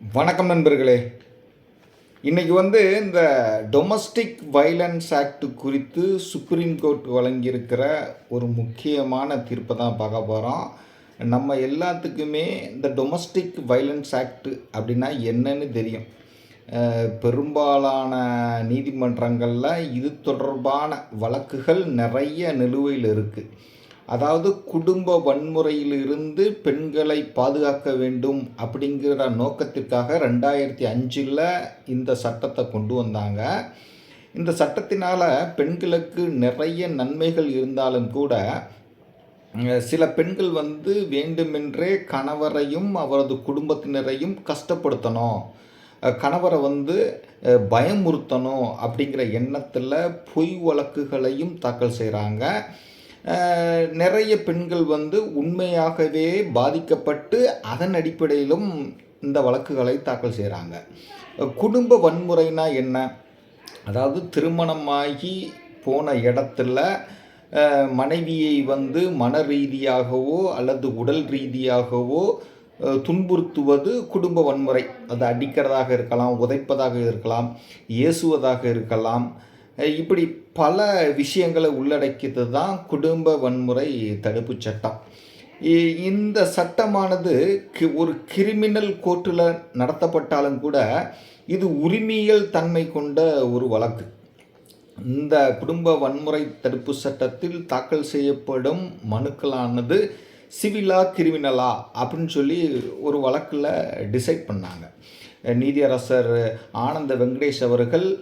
வணக்கம் நண்பர்களே. இன்றைக்கி வந்து இந்த டொமஸ்டிக் வைலன்ஸ் ஆக்ட் குறித்து சுப்ரீம் கோர்ட் வழங்கியிருக்கிற ஒரு முக்கியமான தீர்ப்பை தான் பார்க்க போகிறோம் நம்ம எல்லாத்துக்குமே இந்த டொமஸ்டிக் வைலன்ஸ் ஆக்ட் அப்படின்னா என்னன்னு தெரியும். பெரும்பாலான நீதிமன்றங்களில் இது தொடர்பான வழக்குகள் நிறைய நிலுவையில் இருக்குது அதாவது குடும்ப வன்முறையிலிருந்து பெண்களை பாதுகாக்க வேண்டும் அப்படிங்கிற நோக்கத்திற்காக ரெண்டாயிரத்தி அஞ்சில் இந்த சட்டத்தை கொண்டு வந்தாங்க. இந்த சட்டத்தினால் பெண்களுக்கு நிறைய நன்மைகள் இருந்தாலும் கூட சில பெண்கள் வந்து வேண்டுமென்றே கணவரையும் அவரது குடும்பத்தினரையும் கஷ்டப்படுத்தணும் கணவரை வந்து பயமுறுத்தணும் அப்படிங்கிற எண்ணத்தில் பொய் வழக்குகளையும் தாக்கல் செய்கிறாங்க நிறைய பெண்கள் வந்து உண்மையாகவே பாதிக்கப்பட்டு அதன் அடிப்படையிலும் இந்த வழக்குகளை தாக்கல் செய்கிறாங்க குடும்ப வன்முறைனா என்ன? அதாவது திருமணமாகி போன இடத்துல மனைவியை வந்து மன ரீதியாகவோ அல்லது உடல் ரீதியாகவோ துன்புறுத்துவது குடும்ப வன்முறை. அது அடிக்கிறதாக இருக்கலாம் உதைப்பதாக இருக்கலாம் ஏசுவதாக இருக்கலாம் இப்படி பல விஷயங்களை உள்ளடக்கியது தான் குடும்ப வன்முறை தடுப்பு சட்டம். இ- இந்த சட்டமானது ஒரு கிரிமினல் கோர்ட்டில் நடத்தப்பட்டாலும் கூட இது உரிமையல் தன்மை கொண்ட ஒரு வழக்கு. இந்த குடும்ப வன்முறை தடுப்பு சட்டத்தில் தாக்கல் செய்யப்படும் மனுக்களானது சிவிலா கிரிமினலா அப்படின்னு சொல்லி ஒரு வழக்கில் டிசைட் பண்ணாங்க. நீதியரசர் ஆனந்த வெங்கடேஷ் அவர்கள்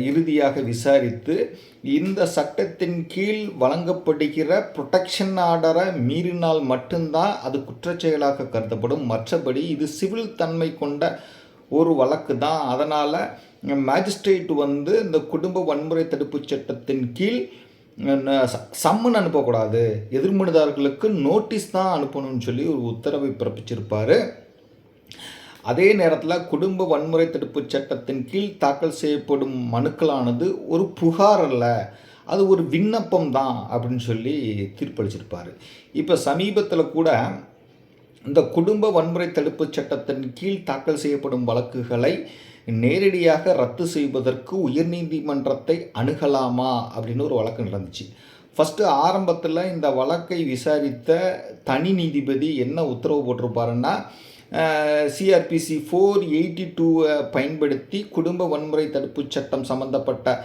இறுதியாக விசாரித்து இந்த சட்டத்தின் கீழ் வழங்கப்படுகிற ப்ரொடெக்ஷன் ஆர்டரை மீறினால் மட்டும்தான் அது குற்றச்செயலாக கருதப்படும். மற்றபடி இது சிவில் தன்மை கொண்ட ஒரு வழக்கு தான். அதனால் மேஜிஸ்ட்ரேட் வந்து இந்த குடும்ப வன்முறை தடுப்புச் சட்டத்தின் கீழ் ந- சம்மன் அனுப்பக்கூடாது. எதிர்மனுதாரர்களுக்கு நோட்டீஸ் தான் அனுப்பணும்னு சொல்லி ஒரு உத்தரவை பிறப்பிச்சிருப்பார். அதே நேரத்தில் குடும்ப வன்முறை தடுப்புச் சட்டத்தின் கீழ் தாக்கல் செய்யப்படும் மனுக்களானது ஒரு புகார் அல்ல அது ஒரு விண்ணப்பம் தான் அப்படின்னு சொல்லி தீர்ப்பளிச்சிருப்பார். இப்போ சமீபத்தில் கூட இந்த குடும்ப வன்முறை தடுப்புச் சட்டத்தின் கீழ் தாக்கல் செய்யப்படும் வழக்குகளை நேரடியாக ரத்து செய்வதற்கு உயர்நீதிமன்றத்தை அணுகலாமா அப்படின்னு ஒரு வழக்கு நடந்துச்சு. ஃபஸ்ட்டு ஆரம்பத்தில் இந்த வழக்கை விசாரித்த தனி நீதிபதி என்ன உத்தரவு போட்டிருப்பாருன்னா சிஆர்பிசி ஃபோர் எயிட்டி டூவை பயன்படுத்தி குடும்ப வன்முறை தடுப்புச் சட்டம் சம்பந்தப்பட்ட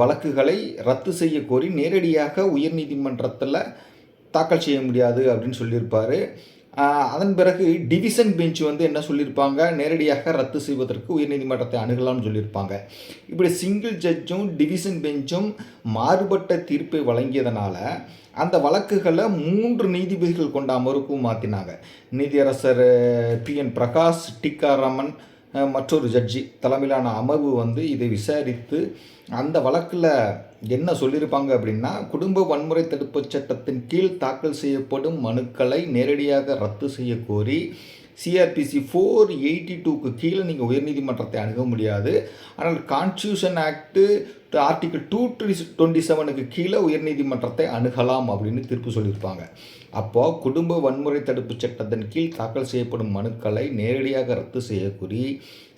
வழக்குகளை ரத்து செய்ய கோரி நேரடியாக உயர்நீதிமன்றத்தில் தாக்கல் செய்ய முடியாது அப்படின்னு சொல்லியிருப்பார். அதன் பிறகு டிவிஷன் பெஞ்ச் வந்து என்ன சொல்லியிருப்பாங்க? நேரடியாக ரத்து செய்வதற்கு உயர்நீதிமன்றத்தை அணுகலாம்னு சொல்லியிருப்பாங்க. இப்படி சிங்கிள் ஜட்ஜும் டிவிஷன் பெஞ்சும் மாறுபட்ட தீர்ப்பை வழங்கியதனால அந்த வழக்குகளை மூன்று நீதிபதிகள் கொண்ட அமர்வுக்கும் மாற்றினாங்க நீதியரசர் பி. என். பிரகாஷ் டிக்கா ரமன் மற்றொரு ஜட்ஜி தலைமையிலான அமர்வு வந்து இதை விசாரித்து அந்த வழக்கில் என்ன சொல்லியிருப்பாங்க அப்படின்னா குடும்ப வன்முறை தடுப்புச் சட்டத்தின் கீழ் தாக்கல் செய்யப்படும் மனுக்களை நேரடியாக ரத்து செய்ய கோரி சிஆர்பிசி ஃபோர் எயிட்டி டூக்கு கீழே நீங்கள் உயர்நீதிமன்றத்தை அணுக முடியாது. ஆனால் constitution act article two twenty செவனுக்கு கீழே உயர்நீதிமன்றத்தை அணுகலாம் அப்படின்னு தீர்ப்பு சொல்லியிருப்பாங்க. அப்போது குடும்ப வன்முறை தடுப்புச் சட்டத்தின் கீழ் தாக்கல் செய்யப்படும் மனுக்களை நேரடியாக ரத்து செய்யக்கூறி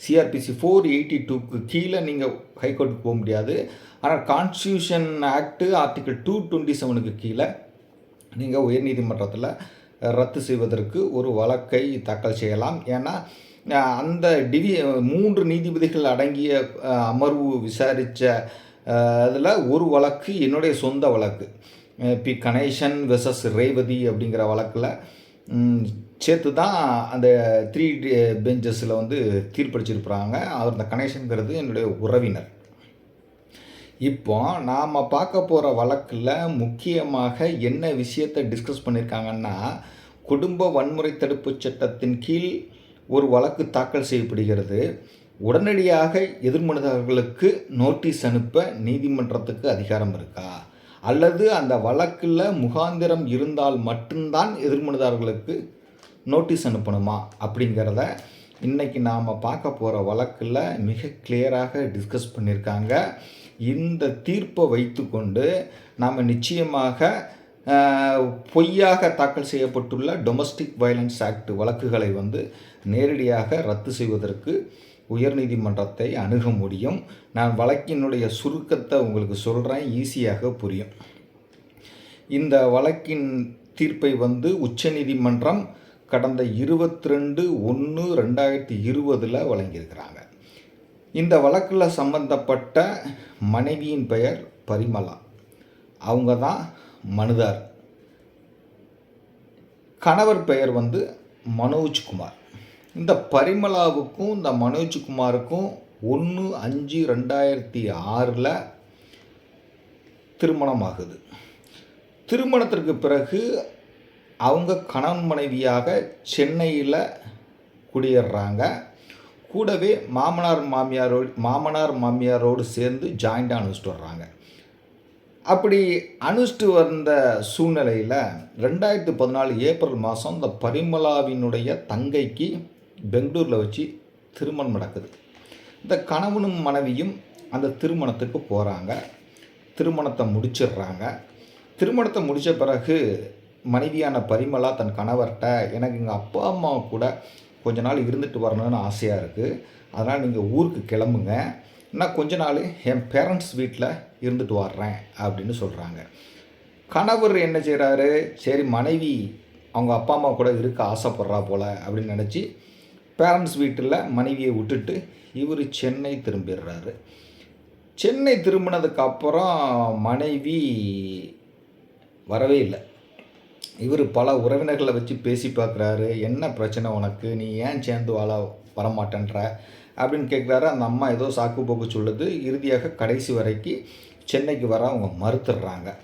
சிஆர்பிசி ஃபோர் எயிட்டி டூக்கு கீழே நீங்கள் ஹைகோர்ட்டுக்கு போக முடியாது. ஆனால் constitution act article two twenty செவனுக்கு கீழே நீங்கள் உயர்நீதிமன்றத்தில் ரத்து செய்வதற்கு ஒரு வழக்கை தாக்கல் செய்யலாம். ஏன்னா அந்த டிவி மூன்று நீதிபதிகள் அடங்கிய அமர்வு விசாரித்த அதில் ஒரு வழக்கு என்னுடைய சொந்த வழக்கு. பி கணேசன் வெசஸ் ரேவதி அப்படிங்கிற வழக்கில் சேர்த்து தான் அந்த த்ரீ பெஞ்சஸில் வந்து தீர்ப்பளிச்சிருப்பாங்க அவர் அந்த கணேசன்கிறது என்னுடைய உறவினர். இப்போ நாம் பார்க்க போகிற வழக்கில் முக்கியமாக என்ன விஷயத்தை டிஸ்கஸ் பண்ணியிருக்காங்கன்னா குடும்ப வன்முறை தடுப்புச் சட்டத்தின் கீழ் ஒரு வழக்கு தாக்கல் செய்யப்படுகிறது. உடனடியாக எதிர்மனுதாரர்களுக்கு நோட்டீஸ் அனுப்ப நீதிமன்றத்துக்கு அதிகாரம் இருக்கா? அல்லது அந்த வழக்கில் முகாந்திரம் இருந்தால் மட்டும்தான் எதிர்மனுதாரர்களுக்கு நோட்டீஸ் அனுப்பணுமா? அப்படிங்கிறத இன்னைக்கு நாம் பார்க்க போகிற வழக்கில் மிக கிளியராக டிஸ்கஸ் பண்ணியிருக்காங்க இந்த தீர்ப்பை வைத்துக்கொண்டு நாம் நிச்சயமாக பொய்யாக தாக்கல் செய்யப்பட்டுள்ள டொமஸ்டிக் வயலன்ஸ் ஆக்ட் வழக்குகளை வந்து நேரடியாக ரத்து செய்வதற்கு உயர்நீதிமன்றத்தை அணுக முடியும். நான் வழக்கினுடைய சுருக்கத்தை உங்களுக்கு சொல்கிறேன் ஈஸியாக புரியும். இந்த வழக்கின் தீர்ப்பை வந்து உச்சநீதிமன்றம் கடந்த இருபத்தி ரெண்டு ஒன்று ரெண்டாயிரத்தி இருபதில் வழங்கியிருக்கிறாங்க. இந்த வழக்கில் சம்பந்தப்பட்ட மனைவியின் பெயர் பரிமலா அவங்க தான் மனுதார் கணவர் பெயர் வந்து மனோஜ்குமார். இந்த பரிமலாவுக்கும் இந்த மனோஜ்குமாருக்கும் ஒன்று அஞ்சு ரெண்டாயிரத்தி ஆறில் திருமணம் ஆகுது திருமணத்திற்கு பிறகு அவங்க கணவன் மனைவியாக சென்னையில் குடியேறுறாங்க கூடவே மாமனார் மாமியாரோடு மாமனார் மாமியாரோடு சேர்ந்து ஜாயிண்டாக அனுப்பிச்சிட்டு வர்றாங்க. அப்படி அனுஷ்டு வந்த சூழ்நிலையில் ரெண்டாயிரத்து பதினாலு ஏப்ரல் மாதம் இந்த பரிமலாவினுடைய தங்கைக்கு பெங்களூரில் வச்சு திருமணம் நடக்குது. இந்த கணவனும் மனைவியும் அந்த திருமணத்துக்கு போகிறாங்க திருமணத்தை முடிச்சிடுறாங்க. திருமணத்தை முடித்த பிறகு மனைவியான பரிமலா தன் கணவர்கிட்ட எனக்கு எங்கள் அப்பா அம்மா கூட கொஞ்ச நாள் இருந்துட்டு வரணும்னு ஆசையாக இருக்குது அதனால் நீங்கள் ஊருக்கு கிளம்புங்க. நான் கொஞ்ச நாள் என் பேரண்ட்ஸ் வீட்டில் இருந்துட்டு வர்றேன் அப்படின்னு சொல்கிறாங்க கணவர் என்ன செய்கிறாரு சரி மனைவி அவங்க அப்பா அம்மா கூட இருக்க ஆசைப்படுறா போல் அப்படின்னு நினச்சி பேரண்ட்ஸ் வீட்டில் மனைவியை விட்டுட்டு இவர் சென்னை திரும்பிடுறாரு. சென்னை திரும்பினதுக்கப்புறம் மனைவி வரவே இல்லை. இவர் பல உறவினர்களை வச்சு பேசி பார்க்குறாரு. என்ன பிரச்சனை உனக்கு? நீ ஏன் சேர்ந்து வாழ வரமாட்டேன்ற? அப்படின்னு கேட்குறாரு. அந்த அம்மா ஏதோ சாக்கு போக்கு சொல்லுது. இறுதியாக கடைசி வரைக்கும் சென்னைக்கு வர அவங்க மறுத்துடுறாங்க.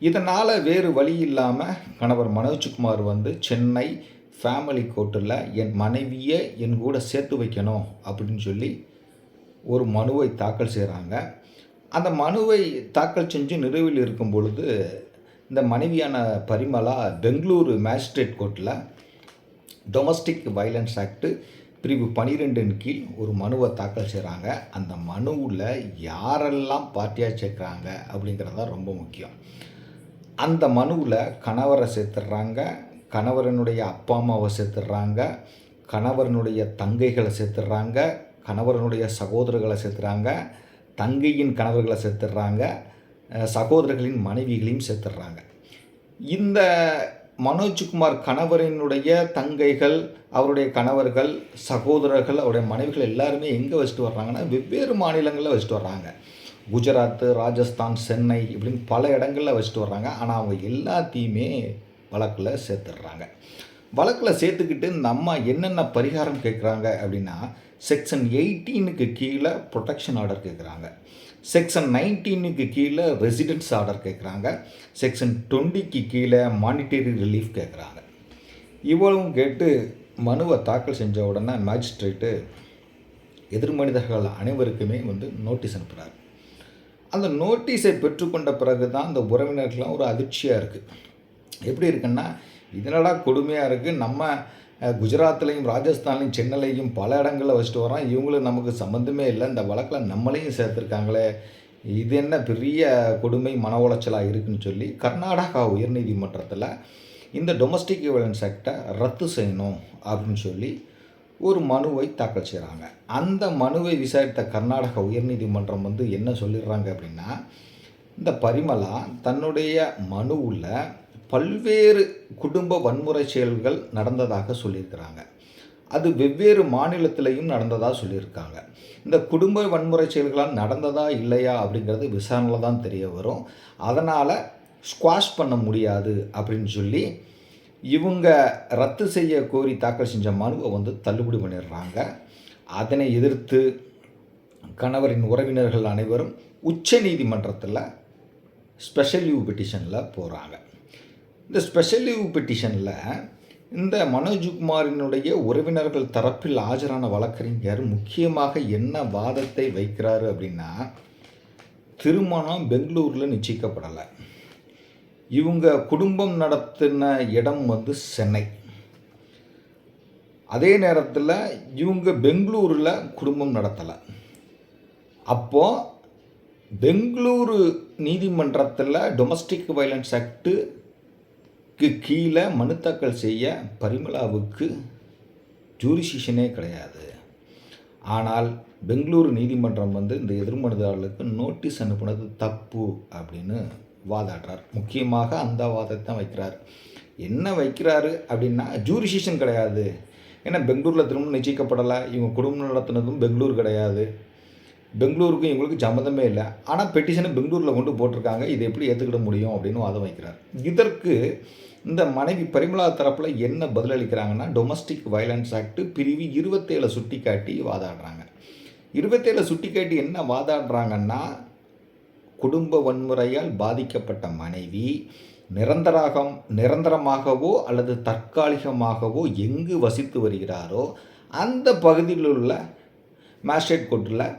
இதனால் வேறு வழி இல்லாமல் கணவர் மனோஜ்குமார் வந்து சென்னை ஃபேமிலி கோர்ட்டில் என் மனைவியை என் கூட சேர்த்து வைக்கணும் அப்படின்னு சொல்லி ஒரு மனுவை தாக்கல் செய்கிறாங்க அந்த மனுவை தாக்கல் செஞ்சு நிறுவில் இருக்கும் பொழுது இந்த மனைவியான பரிமலா பெங்களூரு மேஜிஸ்ட்ரேட் கோர்ட்டில் டொமஸ்டிக் வைலன்ஸ் ஆக்ட்டு பிரிவு பனிரெண்டின் கீழ் ஒரு மனுவை தாக்கல் செய்கிறாங்க அந்த மனுவில் யாரெல்லாம் பார்ட்டியாக சேர்க்குறாங்க அப்படிங்கிறது தான் ரொம்ப முக்கியம். அந்த மனுவில் கணவரை சேர்த்துடுறாங்க கணவரனுடைய அப்பா அம்மாவை சேர்த்துடுறாங்க கணவரனுடைய தங்கைகளை சேர்த்துடுறாங்க கணவரனுடைய சகோதரர்களை சேர்த்துறாங்க தங்கையின் கணவர்களை சேர்த்துடுறாங்க சகோதரர்களின் மனைவிகளையும் சேர்த்துடுறாங்க இந்த மனோஜ்குமார் கணவரினுடைய தங்கைகள் அவருடைய கணவர்கள் சகோதரர்கள் அவருடைய மனைவிகள் எல்லாருமே எங்கே வச்சுட்டு வர்றாங்கன்னா வெவ்வேறு மாநிலங்களில் வச்சுட்டு வர்றாங்க. குஜராத்து ராஜஸ்தான் சென்னை இப்படின்னு பல இடங்களில் வச்சுட்டு வர்றாங்க. ஆனால் அவங்க எல்லாத்தையுமே வழக்கில் சேர்த்துடுறாங்க. வழக்கில் சேர்த்துக்கிட்டு இந்த அம்மா என்னென்ன பரிகாரம் கேட்குறாங்க அப்படின்னா செக்ஷன் எயிட்டீனுக்கு கீழே ப்ரொடெக்ஷன் ஆர்டர் கேட்குறாங்க. செக்ஷன் நைன்டீனுக்கு கீழே ரெசிடென்ஸ் ஆர்டர் கேட்குறாங்க. செக்ஷன் டுவெண்ட்டிக்கு கீழே மானிட்டரி ரிலீஃப் கேட்குறாங்க. இவ்வளவும் கேட்டு மனுவை தாக்கல் செஞ்ச உடனே மேஜிஸ்ட்ரேட்டு எதிர் மனிதர்கள் அனைவருக்குமே வந்து நோட்டீஸ் அனுப்புகிறார் அந்த நோட்டீஸை பெற்றுக்கொண்ட பிறகு தான் அந்த உறவினர்கள்லாம் ஒரு அதிர்ச்சியாக இருக்குது எப்படி இருக்குன்னா இதனடா கொடுமையாக இருக்குது நம்ம குஜராத்லேயும் ராஜஸ்தான்லேயும் சென்னையிலையும் பல இடங்களில் வச்சுட்டு வரோம் இவங்களும் நமக்கு சம்மந்தமே இல்லை. இந்த வழக்கில் நம்மளையும் சேர்த்துருக்காங்களே. இது என்ன பெரிய கொடுமை மன உளைச்சலாக இருக்குன்னு சொல்லி கர்நாடகா உயர்நீதிமன்றத்தில் இந்த டொமஸ்டிக் விவலன்ஸ் ஆக்டை ரத்து செய்யணும் அப்படின்னு சொல்லி ஒரு மனுவை தாக்கல் செய்கிறாங்க அந்த மனுவை விசாரித்த கர்நாடக உயர்நீதிமன்றம் வந்து என்ன சொல்லிடுறாங்க அப்படின்னா இந்த பரிமலா தன்னுடைய மனுவில் பல்வேறு குடும்ப வன்முறை செயல்கள் நடந்ததாக சொல்லியிருக்கிறாங்க. அது வெவ்வேறு மாநிலத்திலையும் நடந்ததாக சொல்லியிருக்காங்க. இந்த குடும்ப வன்முறை செயல்களால் நடந்ததா இல்லையா அப்படிங்கிறது விசாரணையில் தான் தெரிய வரும். அதனால் ஸ்குவாஷ் பண்ண முடியாது அப்படின்னு சொல்லி இவங்க ரத்து செய்ய கோரி தாக்கல் செஞ்ச மனுவை வந்து தள்ளுபடி பண்ணிடுறாங்க. அதனை எதிர்த்து கணவரின் உறவினர்கள் அனைவரும் உச்ச நீதிமன்றத்தில் ஸ்பெஷல் யூ பெட்டிஷனில் போகிறாங்க இந்த ஸ்பெஷல் லீவ் பெட்டிஷனில் இந்த மனோஜ்குமாரினுடைய உறவினர்கள் தரப்பில் ஆஜரான வழக்கறிஞர் முக்கியமாக என்ன வாதத்தை வைக்கிறாரு அப்படின்னா திருமணம் பெங்களூரில் நிச்சயிக்கப்படலை. இவங்க குடும்பம் நடத்தின இடம் வந்து சென்னை. அதே நேரத்தில் இவங்க பெங்களூரில் குடும்பம் நடத்தலை. அப்போது பெங்களூரு நீதிமன்றத்தில் டொமஸ்டிக் வைலன்ஸ் ஆக்ட்டு கீழே மனு தாக்கல் செய்ய பரிமளாவுக்கு ஜூரிசிஷனே கிடையாது. ஆனால் பெங்களூரு நீதிமன்றம் வந்து இந்த எதிர்மனுதாரர்களுக்கு நோட்டீஸ் அனுப்புனது தப்பு அப்படின்னு வாதாடுறார். முக்கியமாக அந்த வாதத்தை தான் வைக்கிறார். என்ன வைக்கிறாரு அப்படின்னா ஜூரிசிஷன் கிடையாது. ஏன்னா பெங்களூரில் திருமணம் நிச்சயிக்கப்படலை. இவங்க குடும்பம் நடத்துனதும் பெங்களூர் கிடையாது. பெங்களூருக்கும் இவங்களுக்கு சம்மந்தமே இல்லை. ஆனால் பெட்டிஷனை பெங்களூரில் கொண்டு போட்டிருக்காங்க. இதை எப்படி ஏற்றுக்கிட முடியும் அப்படின்னு வாதம் வைக்கிறார். இதற்கு இந்த மனைவி பரிமளா தரப்பில் என்ன பதிலளிக்கிறாங்கன்னா டொமஸ்டிக் வயலன்ஸ் ஆக்ட் பிரிவு இருபத்தேழை சுட்டி காட்டி வாதாடுறாங்க. இருபத்தேழை சுட்டி காட்டி என்ன வாதாடுறாங்கன்னா குடும்ப வன்முறையால் பாதிக்கப்பட்ட மனைவி நிரந்தராகம் நிரந்தரமாகவோ அல்லது தற்காலிகமாகவோ எங்கு வசித்து வருகிறாரோ அந்த பகுதியில் உள்ள மேஸ்ட்ரேட் கோர்ட்டில்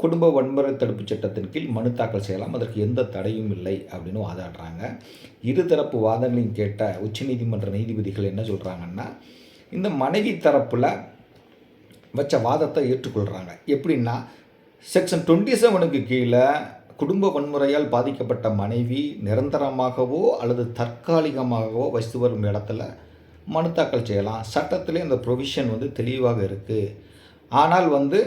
குடும்ப வன்முறை தடுப்பு சட்டத்தின் கீழ் மனு தாக்கல் செய்யலாம். அதற்கு எந்த தடையும் இல்லை அப்படின்னு வாதாடுறாங்க. இருதரப்பு வாதங்களையும் கேட்ட உச்சநீதிமன்ற நீதிபதிகள் என்ன சொல்கிறாங்கன்னா இந்த மனைவி தரப்பில் வச்ச வாதத்தை ஏற்றுக்கொள்கிறாங்க எப்படின்னா செக்ஷன் டுவெண்ட்டி செவனுக்கு கீழே குடும்ப வன்முறையால் பாதிக்கப்பட்ட மனைவி நிரந்தரமாகவோ அல்லது தற்காலிகமாகவோ வசித்து வரும் இடத்துல மனு தாக்கல் செய்யலாம். சட்டத்திலே அந்த ப்ரொவிஷன் வந்து தெளிவாக இருக்குது ஆனால் வந்து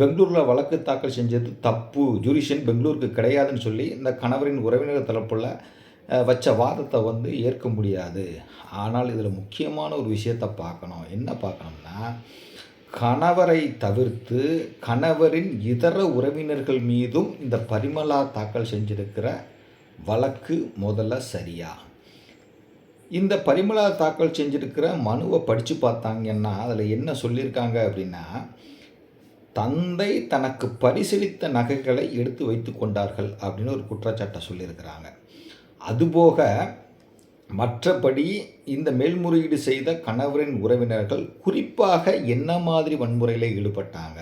பெங்களூரில் வழக்கு தாக்கல் செஞ்சது தப்பு. ஜூரிஷன் பெங்களூருக்கு கிடையாதுன்னு சொல்லி இந்த கணவரின் உறவினர் தரப்புள்ள வச்ச வாதத்தை வந்து ஏற்க முடியாது. ஆனால் இதில் முக்கியமான ஒரு விஷயத்தை பார்க்கணும். என்ன பார்க்கணும்னா கணவரை தவிர்த்து கணவரின் இதர உறவினர்கள் மீதும் இந்த பரிமளா தாக்கல் செஞ்சிருக்கிற வழக்கு முதல்ல சரியா? இந்த பரிமலா தாக்கல் செஞ்சிருக்கிற மனுவை படித்து பார்த்தாங்கன்னா அதில் என்ன சொல்லியிருக்காங்க அப்படின்னா தந்தை தனக்கு பரிசீலித்த நகைகளை எடுத்து வைத்து கொண்டார்கள் அப்படின்னு ஒரு குற்றச்சாட்டை சொல்லியிருக்கிறாங்க. அதுபோக மற்றபடி இந்த மேல்முறையீடு செய்த கணவரின் உறவினர்கள் குறிப்பாக என்ன மாதிரி வன்முறையில் ஈடுபட்டாங்க?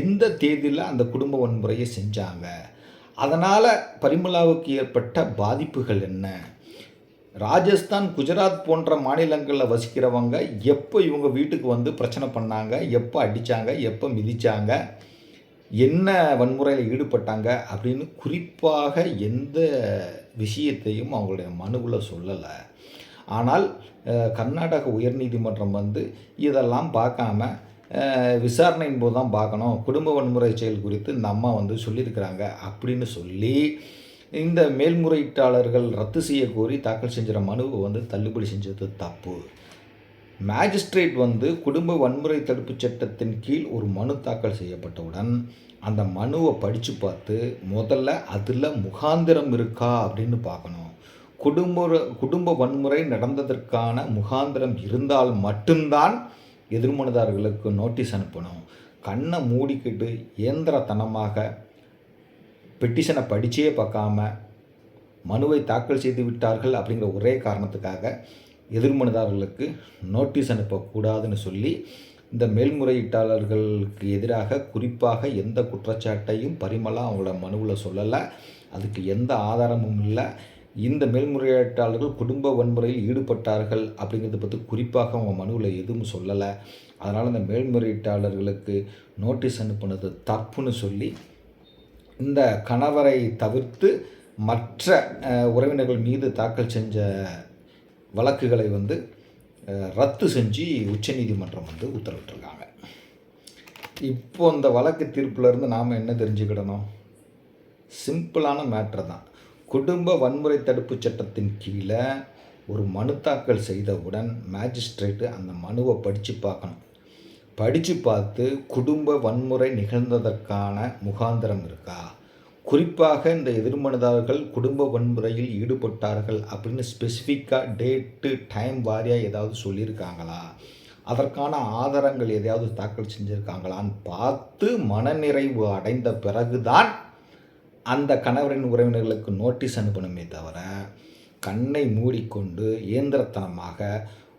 எந்த தேதியில் அந்த குடும்ப வன்முறையை செஞ்சாங்க? அதனால் பரிமளாவுக்கு ஏற்பட்ட பாதிப்புகள் என்ன? ராஜஸ்தான் குஜராத் போன்ற மாநிலங்களில் வசிக்கிறவங்க எப்போ இவங்க வீட்டுக்கு வந்து பிரச்சனை பண்ணாங்க எப்போ அடித்தாங்க எப்போ மிதித்தாங்க என்ன வன்முறையில் ஈடுபட்டாங்க அப்படின்னு குறிப்பாக எந்த விஷயத்தையும் அவங்களுடைய மனுவில் சொல்லலை. ஆனால் கர்நாடக உயர்நீதிமன்றம் வந்து இதெல்லாம் பார்க்காம விசாரணையின் போது தான் பார்க்கணும். குடும்ப வன்முறை செயல் குறித்து இந்த அம்மா வந்து சொல்லியிருக்கிறாங்க அப்படின்னு சொல்லி இந்த மேல்முறையீட்டாளர்கள் ரத்து செய்ய கோரி தாக்கல் செஞ்சுற மனுவை வந்து தள்ளுபடி செஞ்சது தப்பு. மேஜிஸ்ட்ரேட் வந்து குடும்ப வன்முறை தடுப்பு சட்டத்தின் கீழ் ஒரு மனு தாக்கல் செய்யப்பட்டவுடன் அந்த மனுவை படித்து பார்த்து முதல்ல அதில் முகாந்திரம் இருக்கா? அப்படின்னு பார்க்கணும். குடும்ப குடும்ப வன்முறை நடந்ததற்கான முகாந்திரம் இருந்தால் மட்டும்தான் எதிர்மனதாரர்களுக்கு நோட்டீஸ் அனுப்பணும். கண்ணை மூடிக்கிட்டு இயந்திரத்தனமாக பெட்டிஷனை படித்தே பார்க்காம மனுவை தாக்கல் செய்து விட்டார்கள் அப்படிங்கிற ஒரே காரணத்துக்காக எதிர்மனுதாரர்களுக்கு நோட்டீஸ் அனுப்பக்கூடாதுன்னு சொல்லி இந்த மேல்முறையீட்டாளர்களுக்கு எதிராக குறிப்பாக எந்த குற்றச்சாட்டையும் பரிமளா அவங்களோட மனுவில் சொல்லலை. அதுக்கு எந்த ஆதாரமும் இல்லை. இந்த மேல்முறையீட்டாளர்கள் குடும்ப வன்முறையில் ஈடுபட்டார்கள் அப்படிங்கிறத பற்றி குறிப்பாக அவங்க மனுவில் எதுவும் சொல்லலை. அதனால் இந்த மேல்முறையீட்டாளர்களுக்கு நோட்டீஸ் அனுப்புனது தப்புன்னு சொல்லி இந்த கணவரை தவிர்த்து மற்ற உறவினர்கள் மீது தாக்கல் செஞ்ச வழக்குகளை வந்து ரத்து செஞ்சு உச்சநீதிமன்றம் வந்து உத்தரவிட்டிருக்காங்க. இப்போ இந்த வழக்கு தீர்ப்புலேருந்து நாம் என்ன தெரிஞ்சுக்கிடணும்? சிம்பிளான மேட்ரு தான். குடும்ப வன்முறை தடுப்புச் சட்டத்தின் கீழே ஒரு மனு தாக்கல் செய்தவுடன் மேஜிஸ்ட்ரேட்டு அந்த மனுவை படித்து பார்க்கணும். படித்து பார்த்து குடும்ப வன்முறை நிகழ்ந்ததற்கான முகாந்திரம் இருக்கா? குறிப்பாக இந்த எதிர்மனுதாரர்கள் குடும்ப வன்முறையில் ஈடுபட்டார்கள் அப்படின்னு ஸ்பெசிஃபிக்காக டேட்டு டைம் வாரியாக ஏதாவது சொல்லியிருக்காங்களா? அதற்கான ஆதாரங்கள் எதையாவது தாக்கல் செஞ்சுருக்காங்களான்னு பார்த்து மனநிறைவு அடைந்த பிறகுதான் அந்த கணவரின் உறவினர்களுக்கு நோட்டீஸ் அனுப்பணுமே தவிர கண்ணை மூடிக்கொண்டு இயந்திரத்தனமாக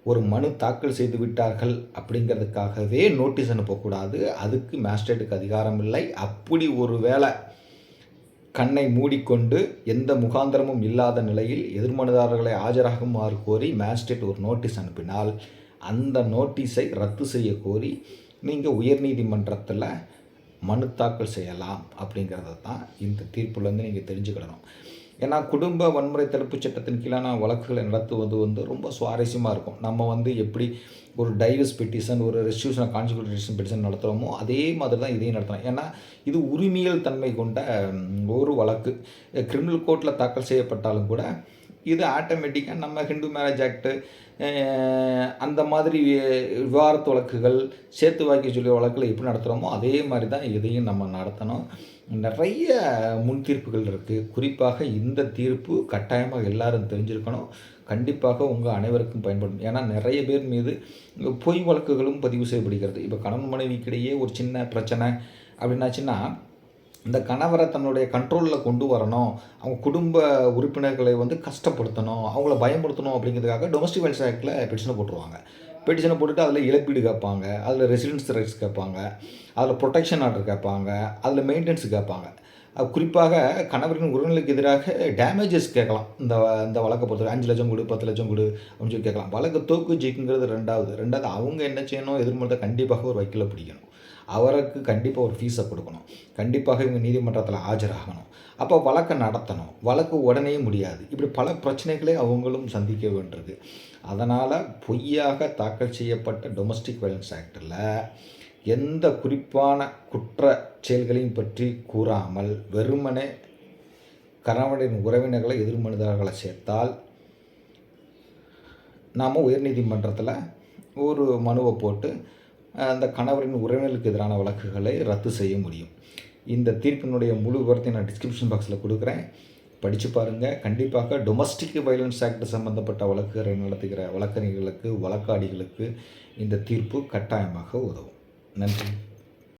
ஒரு மனு தாக்கல் செய்து விட்டார்கள் அப்படிங்கிறதுக்காகவே நோட்டீஸ் அனுப்பக்கூடாது. அதுக்கு மேஜிஸ்ட்ரேட்டுக்கு அதிகாரம் இல்லை. அப்படி ஒரு வேளை கண்ணை மூடிக்கொண்டு எந்த முகாந்திரமும் இல்லாத நிலையில் எதிர்மனுதாரர்களை ஆஜராகுமாறு கோரி மேஜிஸ்ட்ரேட் ஒரு நோட்டீஸ் அனுப்பினால் அந்த நோட்டீஸை ரத்து செய்ய கோரி நீங்கள் உயர்நீதிமன்றத்தில் மனு தாக்கல் செய்யலாம் அப்படிங்கிறத தான் இந்த தீர்ப்புலேருந்து நீங்கள் தெரிஞ்சுக்கிடணும். ஏன்னா குடும்ப வன்முறை தடுப்புச் சட்டத்தின் கீழான வழக்குகளை நடத்துவது வந்து ரொம்ப சுவாரஸ்யமாக இருக்கும். நம்ம வந்து எப்படி ஒரு டைவர்ஸ் பெட்டிஷன் ஒரு ரெஸ்டியூஷன் கான்ஸ்டியூஷன் பெட்டிஷன் நடத்துகிறோமோ அதே மாதிரி தான் இதையும் நடத்தணும் ஏன்னா இது உரிமையல் தன்மை கொண்ட ஒரு வழக்கு. கிரிமினல் கோர்ட்டில் தாக்கல் செய்யப்பட்டாலும் கூட இது ஆட்டோமேட்டிக்காக நம்ம ஹிந்து மேரேஜ் ஆக்ட்டு அந்த மாதிரி வி- விவாகரத்து வழக்குகள் சேர்த்து வாக்கி சொல்லி வழக்கில் எப்படி நடத்துகிறோமோ அதே மாதிரி தான் இதையும் நம்ம நடத்தணும். நிறைய முன் தீர்ப்புகள் இருக்குது குறிப்பாக இந்த தீர்ப்பு கட்டாயமாக எல்லாரும் தெரிஞ்சிருக்கணும். கண்டிப்பாக உங்கள் அனைவருக்கும் பயன்படும். ஏன்னா நிறைய பேர் மீது பொய் வழக்குகளும் பதிவு செய்யப்படுகிறது. இப்போ கணவன் மனைவிக்கிடையே ஒரு சின்ன பிரச்சனை அப்படின்னாச்சுன்னா இந்த கணவரை தன்னுடைய கண்ட்ரோலில் கொண்டு வரணும். அவங்க குடும்ப உறுப்பினர்களை வந்து கஷ்டப்படுத்தணும். அவங்கள பயமுறுத்தணும் அப்படிங்கிறதுக்காக டொமஸ்டிக் வயல்ஸ் ஆக்டில் பெட்டிஷனை போட்டுருவாங்க. பெட்டிஷனை போட்டுட்டு அதில் இழப்பீடு கேட்பாங்க. அதில் ரெசிடென்ஸ் ரைட்ஸ் கேட்பாங்க. அதில் ப்ரொடெக்ஷன் ஆர்டர் கேட்பாங்க. அதில் மெயின்டெனன்ஸ் கேட்பாங்க. குறிப்பாக கணவரின் உறவுகளுக்கு எதிராக டேமேஜஸ் கேட்கலாம். இந்த இந்த வழக்கை பொறுத்தவரை அஞ்சு லட்சம் கொடு பத்து லட்சம் கொடு அப்படின்னு சொல்லி கேட்கலாம். வழக்கு தோக்கு ஜெயிக்குங்கிறது ரெண்டாவது. ரெண்டாவது அவங்க என்ன செய்யணும்? எதிர்மறை கண்டிப்பாக ஒரு வக்கீலை பிடிக்கணும். அவருக்கு கண்டிப்பாக ஒரு ஃபீஸை கொடுக்கணும். கண்டிப்பாக இவங்க நீதிமன்றத்தில் ஆஜராகணும். அப்போ வழக்கை நடத்தணும். வழக்கு உடனே முடியாது. இப்படி பல பிரச்சனைகளை அவங்களும் சந்திக்க வேண்டியது அதனால் பொய்யாக தாக்கல் செய்யப்பட்ட டொமஸ்டிக் வயலன்ஸ் ஆக்டில் எந்த குறிப்பான குற்ற செயல்களையும் பற்றி கூறாமல் வெறுமனே கணவனின் உறவினர்களை எதிர்மனிதர்களை சேர்த்தால் நாம் உயர்நீதிமன்றத்தில் ஒரு மனுவை போட்டு அந்த கணவரின் உறவினர்களுக்கு எதிரான வழக்குகளை ரத்து செய்ய முடியும். இந்த தீர்ப்பினுடைய முழு விவரத்தை நான் டிஸ்கிரிப்ஷன் பாக்ஸில் கொடுக்குறேன். படித்து பாருங்கள் கண்டிப்பாக டொமஸ்டிக் வயலன்ஸ் ஆக்ட் சம்பந்தப்பட்ட வழக்குகளை நடத்துகிற வழக்கறிஞர்களுக்கு வழக்காடிகளுக்கு இந்த தீர்ப்பு கட்டாயமாக உதவும். நன்றி.